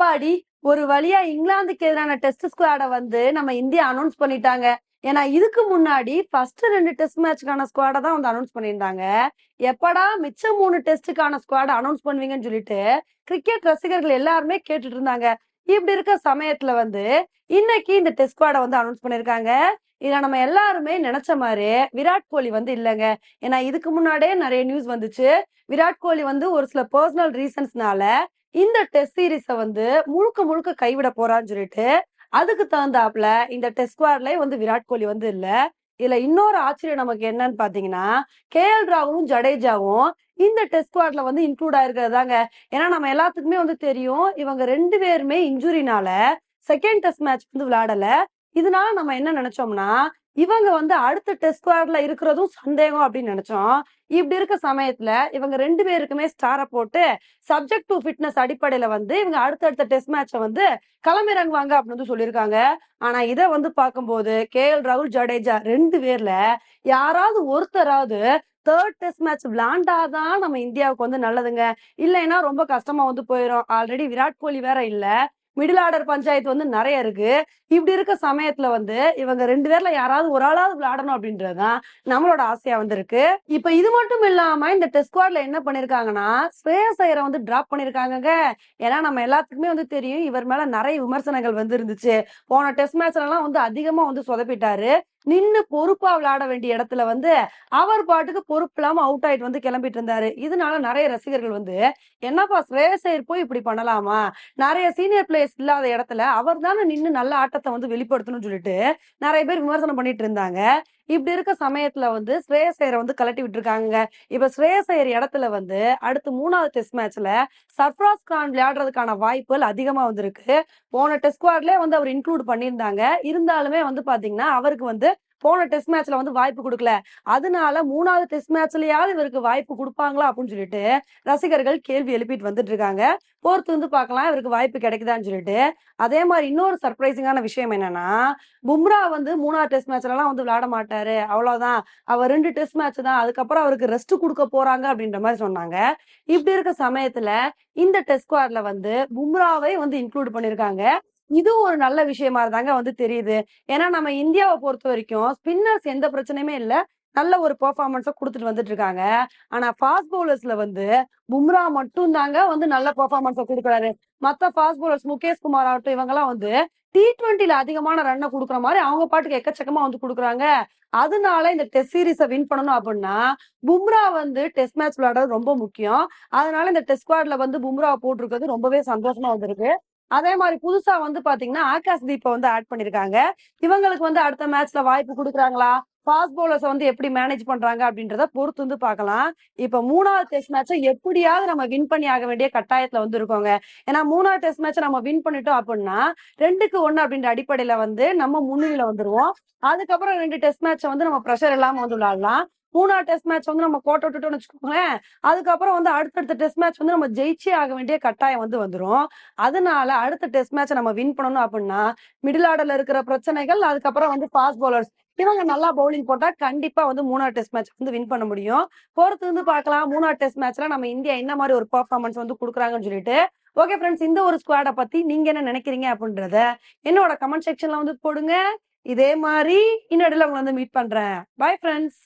அப்பாடி ஒரு வழியா இங்கிலாந்துக்கு எதிரான டெஸ்ட் ஸ்குவாட வந்து நம்ம இந்தியா அனௌன்ஸ் பண்ணிட்டாங்க. ஏன்னா இதுக்கு முன்னாடி ஃபர்ஸ்ட் ரெண்டு டெஸ்ட் மேட்ச்க்கான ஸ்குவாட தான் வந்து அனௌன்ஸ் பண்ணியிருந்தாங்க. எப்படா மிச்சம் மூணு டெஸ்ட்டுக்கான ஸ்குவாட அனௌன்ஸ் பண்ணுவீங்கன்னு சொல்லிட்டு கிரிக்கெட் ரசிகர்கள் எல்லாருமே கேட்டுட்டு இருந்தாங்க. இப்படி இருக்க சமயத்துல வந்து இன்னைக்கு இந்த டெஸ்ட் ஸ்குவாட வந்து அனௌன்ஸ் பண்ணிருக்காங்க இதுல நம்ம எல்லாருமே நினைச்ச மாதிரி விராட் கோலி வந்து இல்லைங்க. ஏன்னா இதுக்கு முன்னாடியே நிறைய நியூஸ் வந்துச்சு. விராட் கோலி வந்து ஒரு சில பர்சனல் ரீசன்ஸ்னால இந்த டெஸ்ட் சீரீஸை வந்து முழுக்க முழுக்க கைவிட போறான்னு சொல்லிட்டு அதுக்கு தகுந்தாப்புல இந்த டெஸ்ட் ஸ்குவாட்லயே வந்து விராட் கோலி வந்து இல்ல. இதுல இன்னொரு ஆச்சரியம் நமக்கு என்னன்னு பாத்தீங்கன்னா கே எல் ராகுலும் ஜடேஜாவும் இந்த டெஸ்ட் ஸ்குவாட்ல வந்து இன்க்ளூட் ஆயிருக்கிறதாங்க. ஏன்னா நம்ம எல்லாத்துக்குமே வந்து தெரியும் இவங்க ரெண்டு பேருமே இன்ஜுரினால செகண்ட் டெஸ்ட் மேட்ச் வந்து விளையாடல. இதனால நம்ம என்ன நினைச்சோம்னா இவங்க வந்து அடுத்த டெஸ்ட் ஸ்குவாட்ல இருக்கிறதும் சந்தேகம் அப்படின்னு நினைச்சோம். இப்படி இருக்க சமயத்துல இவங்க ரெண்டு பேருக்குமே ஸ்டாரை போட்டு சப்ஜெக்ட் டு ஃபிட்னஸ் அடிப்படையில வந்து இவங்க அடுத்தடுத்த டெஸ்ட் மேட்சை வந்து களமிறங்குவாங்க அப்படின்னு வந்து சொல்லியிருக்காங்க. ஆனா இதை வந்து பார்க்கும்போது கே. எல். ராகுல் ஜடேஜா ரெண்டு பேர்ல யாராவது ஒருத்தராவது தேர்ட் டெஸ்ட் மேட்ச் விளாண்டாதான் நம்ம இந்தியாவுக்கு வந்து நல்லதுங்க. இல்லைன்னா ரொம்ப கஷ்டமா வந்து போயிடும் ஆல்ரெடி விராட் கோலி வேற இல்லை. மிடில் ஆர்டர் பஞ்சாயத்து வந்து நிறைய இருக்கு. இப்படி இருக்க சமயத்துல வந்து இவங்க ரெண்டு பேர்ல யாராவது ஒரு ஆளாவது விளையாடணும் அப்படின்றதுதான் நம்மளோட ஆசையா வந்து இருக்கு. இப்ப இது மட்டும் இல்லாம இந்த டெஸ்ட் ஸ்குவாட்ல என்ன பண்ணிருக்காங்கன்னா ஸ்ரேயஸ் ஐயரை வந்து டிராப் பண்ணிருக்காங்க ஏன்னா நம்ம எல்லாத்துக்குமே வந்து தெரியும் இவர் மேல நிறைய விமர்சனங்கள் வந்து இருந்துச்சு. போன டெஸ்ட் மேட்ச்ல எல்லாம் வந்து அதிகமா வந்து சொதப்பிட்டாரு. நின்னு பொறுப்பா விளையாட வேண்டிய இடத்துல வந்து அவர் பாட்டுக்கு பொறுப்பு இல்லாம அவுட் ஆயிட்டு வந்து கிளம்பிட்டு இருந்தாரு. இதனால நிறைய ரசிகர்கள் வந்து என்னப்பா ஸ்ரேயஸ் போய் இப்படி பண்ணலாமா? நிறைய சீனியர் பிளேயர்ஸ் இல்லாத இடத்துல அவர் தானே நின்னு நல்ல ஆட்டத்தை வந்து வெளிப்படுத்தணும்னு சொல்லிட்டு நிறைய பேர் விமர்சனம் பண்ணிட்டு இருந்தாங்க. இப்படி இருக்க சமயத்துல வந்து ஸ்ரேயஸ் ஐயரை வந்து கலட்டி விட்டுருக்காங்க. இப்ப ஸ்ரேயஸ் ஐயர் இடத்துல வந்து அடுத்து மூணாவது டெஸ்ட் மேட்ச்ல சர்ஃப்ராஸ் கான் விளையாடுறதுக்கான வாய்ப்புகள் அதிகமா வந்திருக்கு. போன டெஸ்ட் ஸ்குவாட்லயே வந்து அவர் இன்க்ளூட் பண்ணியிருந்தாங்க. இருந்தாலுமே வந்து பாத்தீங்கன்னா அவருக்கு வந்து போன டெஸ்ட் மேட்ச்ல வந்து வாய்ப்பு கொடுக்கல. அதனால மூணாவது டெஸ்ட் மேட்ச்லயாவது இவருக்கு வாய்ப்பு கொடுப்பாங்களா அப்படின்னு சொல்லிட்டு ரசிகர்கள் கேள்வி எழுப்பிட்டு வந்துட்டு இருக்காங்க. போர்த்து வந்து பார்க்கலாம் இவருக்கு வாய்ப்பு கிடைக்குதான்னு சொல்லிட்டு. அதே மாதிரி இன்னொரு சர்ப்ரைசிங்கான விஷயம் என்னன்னா பும்ரா வந்து மூணாவது டெஸ்ட் மேட்ச்லலாம் வந்து விளையாட மாட்டாரு. அவ்வளவுதான். அவர் ரெண்டு டெஸ்ட் மேட்ச் தான். அதுக்கப்புறம் அவருக்கு ரெஸ்ட் கொடுக்க போறாங்க அப்படின்ற மாதிரி சொன்னாங்க. இப்படி இருக்க சமயத்துல இந்த டெஸ்ட் ஸ்குவாட்ல வந்து பும்ராவை வந்து இன்க்ளூட் பண்ணிருக்காங்க. இதுவும் ஒரு நல்ல விஷயமா தாங்க வந்து தெரியுது. ஏன்னா நம்ம இந்தியாவை பொறுத்த வரைக்கும் ஸ்பின்னர்ஸ் எந்த பிரச்சனையுமே இல்ல. நல்ல ஒரு பெர்ஃபார்மன்ஸை கொடுத்துட்டு வந்துட்டு இருக்காங்க ஆனா ஃபாஸ்ட் பவுலர்ஸ்ல வந்து பும்ரா மட்டும் தாங்க வந்து நல்ல பெர்ஃபார்மன்ஸை கொடுக்குறாரு. மத்த ஃபாஸ்ட் பவுலர்ஸ் முகேஷ் குமார் ஆகட்டும் இவங்கெல்லாம் வந்து டி டுவெண்ட்டில அதிகமான ரன்னை கொடுக்குற மாதிரி அவங்க பாட்டுக்கு எக்கச்சக்கமா வந்து கொடுக்குறாங்க. அதனால இந்த டெஸ்ட் சீரீஸை வின் பண்ணணும் அப்படின்னா பும்ரா வந்து டெஸ்ட் மேட்ச் விளையாடுறது ரொம்ப முக்கியம். அதனால இந்த டெஸ்ட் ஸ்குவாட்ல வந்து பும்ரா போட்டிருக்கிறது ரொம்பவே சந்தோஷமா வந்திருக்கு. அதே மாதிரி புதுசா வந்து பாத்தீங்கன்னா ஆகாஷ் தீப்பை வந்து ஆட் பண்ணிருக்காங்க. இவங்களுக்கு வந்து அடுத்த மேட்ச்ல வாய்ப்பு கொடுக்குறாங்களா? ஃபாஸ்ட் பவுலர்ஸ் வந்து எப்படி மேனேஜ் பண்றாங்க அப்படின்றத பொறுத்து வந்து பார்க்கலாம். இப்ப மூணாவது டெஸ்ட் மேட்சை எப்படியாவது நம்ம வின் பண்ணி ஆக வேண்டிய கட்டாயத்துல வந்து இருக்கோங்க ஏன்னா மூணாவது டெஸ்ட் மேட்சை நம்ம வின் பண்ணிட்டோம் அப்படின்னா ரெண்டுக்கு ஒன்னு அப்படின்ற அடிப்படையில வந்து நம்ம முன்னிலையில வந்துருவோம். அதுக்கப்புறம் ரெண்டு டெஸ்ட் மேட்சை வந்து நம்ம ப்ரெஷர் இல்லாம வந்து விளையாடலாம். மூணாவது டெஸ்ட் மேட்ச் வந்து நம்ம கோட்டை விட்டுட்டோம்னு வச்சுக்கோங்களேன். அதுக்கப்புறம் வந்து அடுத்தடுத்த டெஸ்ட் மேட்ச் வந்து நம்ம ஜெயிச்சே ஆக வேண்டிய கட்டாயம் வந்து வந்துரும். அதனால அடுத்த டெஸ்ட் மேட்சை நம்ம வின் பண்ணணும் அப்படின்னா மிடில் ஆர்டர்ல இருக்கிற பிரச்சனைகள் அதுக்கப்புறம் வந்து ஃபாஸ்ட் பவுலர்ஸ் இவங்க நல்லா பவுலிங் போட்டா கண்டிப்பா வந்து மூணாவது டெஸ்ட் மேட்ச் வந்து வின் பண்ண முடியும். பொறுத்து வந்து பார்க்கலாம். மூணாவது டெஸ்ட் மேட்ச்ல நம்ம இந்தியா என்ன மாதிரி ஒரு பர்ஃபார்மன்ஸ் வந்து கொடுக்குறாங்கன்னு சொல்லிட்டு. ஓகே ஃப்ரெண்ட்ஸ் இந்த ஒரு ஸ்குவாடை பத்தி நீங்க என்ன நினைக்கிறீங்க அப்படின்றத என்னோட கமெண்ட் செக்ஷன்ல வந்து போடுங்க. இதே மாதிரி இன்னொடையில உங்களை வந்து மீட் பண்றேன். Bye friends